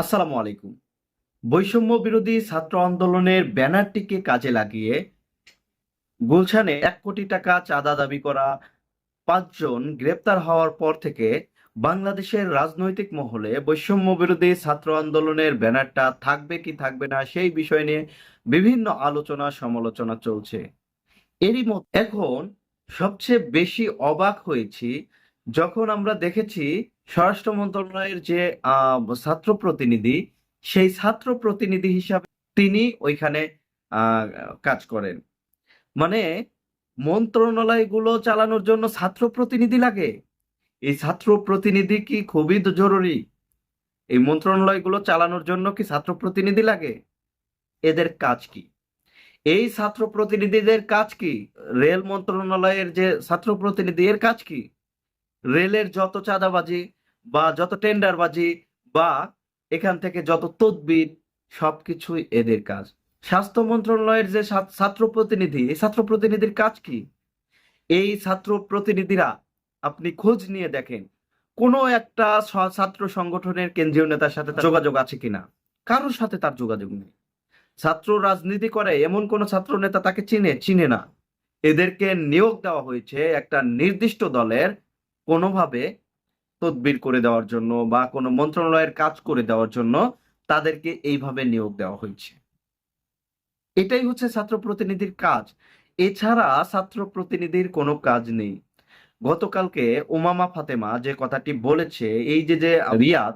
আসসালামু আলাইকুম। বৈষম্য বিরোধী ছাত্র আন্দোলনের ব্যানারটিকে কাজে লাগিয়ে গুলশানে এক কোটি টাকা চাঁদা দাবি করা পাঁচজন গ্রেপ্তার হওয়ার পর থেকে বাংলাদেশের রাজনৈতিক মহলে বৈষম্য বিরোধী ছাত্র আন্দোলনের ব্যানারটা থাকবে কি থাকবে না সেই বিষয় নিয়ে বিভিন্ন আলোচনা সমালোচনা চলছে। এরই মধ্যে এখন সবচেয়ে বেশি অবাক হয়েছি যখন আমরা দেখেছি স্বরাষ্ট্র মন্ত্রণালয়ের যে ছাত্র প্রতিনিধি, সেই ছাত্র প্রতিনিধি হিসাবে তিনি ওইখানে কাজ করেন। মানে মন্ত্রণালয়গুলো চালানোর জন্য ছাত্র প্রতিনিধি লাগে। এই ছাত্র প্রতিনিধি কি খুবই জরুরি? এই মন্ত্রণালয়গুলো চালানোর জন্য কি ছাত্র প্রতিনিধি লাগে? এদের কাজ কি? এই ছাত্র প্রতিনিধিদের কাজ কি? রেল মন্ত্রণালয়ের যে ছাত্র প্রতিনিধি, এর কাজ কি? রেলের যত চাঁদাবাজি বা যত টেন্ডারবাজি বা এখান থেকে যত তদবির, সবকিছুই এদের কাজ। স্বাস্থ্য মন্ত্রণালয়ের যে ছাত্র প্রতিনিধি, এই ছাত্র প্রতিনিধির কাজ কি? এই ছাত্র প্রতিনিধিরা আপনি খোঁজ নিয়ে দেখেন, কোনো একটা ছাত্র সংগঠনের কেন্দ্রীয় নেতার সাথে যোগাযোগ আছে কিনা? কারোর সাথে তার যোগাযোগ নেই। ছাত্র রাজনীতি করে, এমন কোন ছাত্র নেতা তাকে চিনে? চিনে না। এদেরকে নিয়োগ দেওয়া হয়েছে একটা নির্দিষ্ট দলের কোনোভাবে তদবির করে দেওয়ার জন্য বা কোনো মন্ত্রণালয়ের কাজ করে দেওয়ার জন্য তাদেরকে এইভাবে নিয়োগ দেওয়া হয়েছে। এটাই হচ্ছে ছাত্র প্রতিনিধির কাজ। এছাড়া ছাত্র প্রতিনিধির কোনো কাজ নেই। গতকালকে উমামা ফাতেমা যে কথাটি বলেছে, এই যে যে রিয়াদ,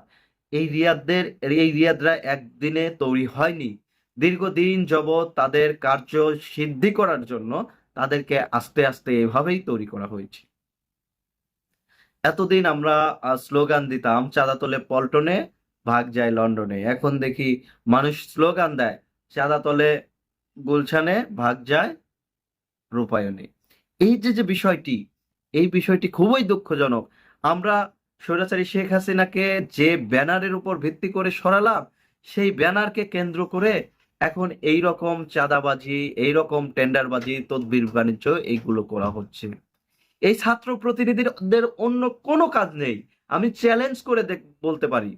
এই রিয়াদদের, এই রিয়াদরা একদিনে তৈরি হয়নি। দীর্ঘদিন যাবৎ তাদের কার্য সিদ্ধি করার জন্য তাদেরকে আস্তে আস্তে এভাবেই তৈরি করা হয়েছে। এতদিন আমরা স্লোগান দিতাম চাঁদা তোলে পল্টনে ভাগ যায় লন্ডনে। এখন দেখি মানুষ স্লোগান দেয় চাঁদা তোলে গুলশানে ভাগ যায় রূপায়ণে। এই যে যে বিষয়টি, এই বিষয়টি খুবই দুঃখজনক। আমরা স্বৈরাচারী শেখ হাসিনাকে যে ব্যানারের উপর ভিত্তি করে সরালাম, সেই ব্যানারকে কেন্দ্র করে এখন এই রকম চাঁদাবাজি এই রকম টেন্ডারবাজি, তদবির বাণিজ্য এইগুলো করা হচ্ছে। এই ছাত্র প্রতিনিধিদের অন্য কোনো কাজ নেই। আমি চ্যালেঞ্জ করে বলতে পারি।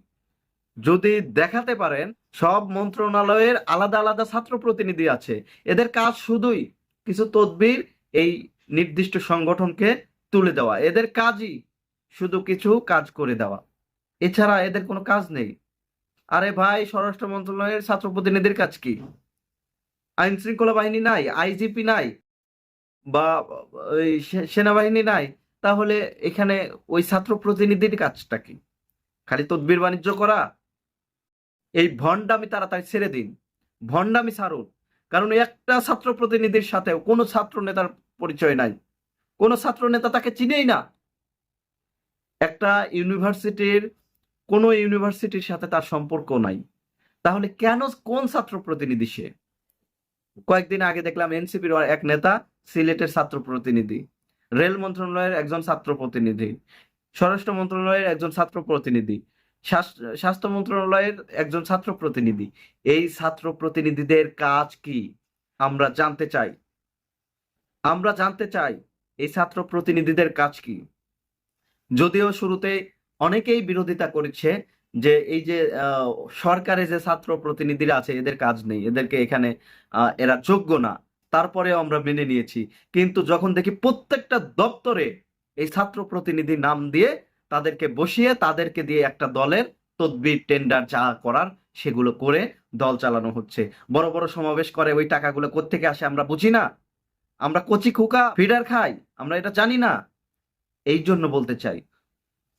যদি দেখাতে পারেন, সব মন্ত্রণালয়ের আলাদা আলাদা ছাত্র প্রতিনিধি আছে। এদের কাজ শুধুই কিছু তদবির, এই নির্দিষ্ট সংগঠনকে তুলে দেওয়া। এদের কাজই শুধু কিছু কাজ করে দেওয়া। এছাড়া এদের কোনো কাজ নেই। আরে ভাই, স্বরাষ্ট্র মন্ত্রণালয়ের ছাত্র প্রতিনিধির কাজ কি? আইন শৃঙ্খলা বাহিনী নাই, আইজিপি নাই। বা সেনাবাহিনী নাই, তাহলে এখানে ওই ছাত্র প্রতিনিধির কাজটা কি? খালি তদবির বাণিজ্য করা? এই ভণ্ডামি তাড়াতাড়ি ছেড়ে দিন। ভণ্ডামি ছাড়ুন। কারণ একটা ছাত্র প্রতিনিধির সাথে কোনো ছাত্র নেতার পরিচয় নাই। কোনো ছাত্র নেতা তাকে চিনেই না। একটা ইউনিভার্সিটির, কোনো ইউনিভার্সিটির সাথে তার সম্পর্ক নাই। তাহলে কেন, কোন ছাত্র প্রতিনিধি সে? কয়েকদিন আগে দেখলাম এনসিপির এক নেতা সিলেটের ছাত্র প্রতিনিধি, রেল মন্ত্রণালয়ের একজন ছাত্র প্রতিনিধি, স্বরাষ্ট্র মন্ত্রণালয়ের একজন ছাত্র প্রতিনিধি স্বাস- স্বাস্থ্য মন্ত্রণালয়ের একজন ছাত্র প্রতিনিধি। এই ছাত্র প্রতিনিধিদের কাজ কি? আমরা জানতে চাই। আমরা জানতে চাই, এই ছাত্র প্রতিনিধিদের কাজ কি? যদিও শুরুতে অনেকেই বিরোধিতা করেছে যে এই যে সরকারে যে ছাত্র প্রতিনিধিরা আছে, এদের কাজ নেই, এদেরকে এখানে এরা যোগ্য না। তারপরেও আমরা মেনে নিয়েছি। কিন্তু যখন দেখি প্রত্যেকটা দপ্তরে এই ছাত্র প্রতিনিধি নাম দিয়ে তাদেরকে বসিয়ে তাদেরকে দিয়ে একটা দলের তদবির, টেন্ডার যা করার সেগুলো করে দল চালানো হচ্ছে। বড় বড় সমাবেশ করে, ওই টাকাগুলো কোত্থেকে আসে আমরা বুঝি না। আমরা কচি খোকা ফিডার খাই, আমরা এটা জানি না। এই জন্য বলতে চাই,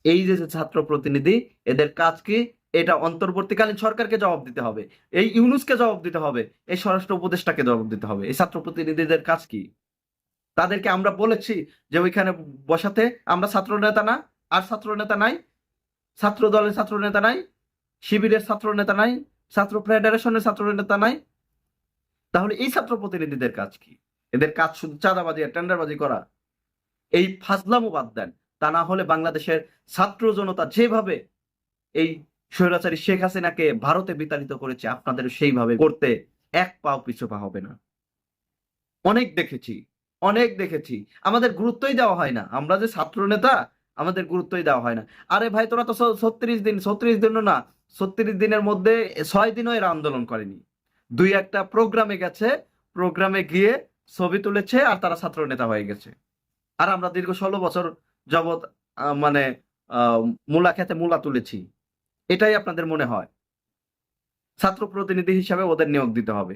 এই যে ছাত্র প্রতিনিধি এদের কাজ কি? এটা অন্তর্বর্তীকালীন সরকারকে জবাব দিতে হবে। এই ইউনুসকে জবাব দিতে হবে। এই স্বরাষ্ট্র উপদেষ্টাকে জবাব দিতে হবে। এই ছাত্র প্রতিনিধিদের কাজ কি? তাদেরকে আমরা বলেছি যে ওইখানে বসাতে আমরা ছাত্র নেতা না, আর ছাত্র নেতা নাই ছাত্র দলের ছাত্র নেতা নাই, শিবিরের ছাত্র নেতা নাই, ছাত্র ফেডারেশনের ছাত্র নেতা নাই। তাহলে এই ছাত্র প্রতিনিধিদের কাজ কি? এদের কাজ শুধু চাঁদাবাজি আর টেন্ডারবাজি করা। এই ফাজলামো বাদ দেন। তা না হলে বাংলাদেশের ছাত্র জনতা যেভাবে এই স্বৈরাচারী শেখ হাসিনাকে ভারতে বিতাড়িত করেছে, আপনাদের সেইভাবে করতে এক পাও পিছু পা হবে না। অনেক দেখেছি অনেক দেখেছি। আমাদের গুরুত্বই দেওয়া হয় না। আমরা যে ছাত্র নেতা, আমাদের গুরুত্বই দেওয়া হয় না। আরে ভাই, তোরা তো ছত্রিশ দিন, ছত্রিশ দিনও না, ছত্রিশ দিনের মধ্যে ছয় দিনও এরা আন্দোলন করেনি। দুই একটা প্রোগ্রামে গেছে, প্রোগ্রামে গিয়ে ছবি তুলেছে আর তারা ছাত্র নেতা হয়ে গেছে। আর আমরা দীর্ঘ ষোলো বছর যাবৎ মানে মূলা খেতে মূলা তুলেছি। এটাই আপনাদের মনে হয়। ছাত্র প্রতিনিধি হিসাবে ওদের নিয়োগ দিতে হবে।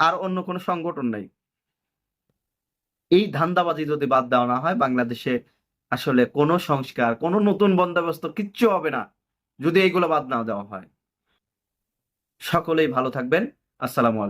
আর অন্য কোনো সংগঠন নেই। এই ধান্দাবাজি যদি বাদ দেওয়া না হয়, বাংলাদেশে আসলে কোনো সংস্কার, কোনো নতুন বন্দোবস্ত কিচ্ছু হবে না, যদি এইগুলো বাদ না দেওয়া হয়। সকলেই ভালো থাকবেন। আসসালামু আলাইকুম।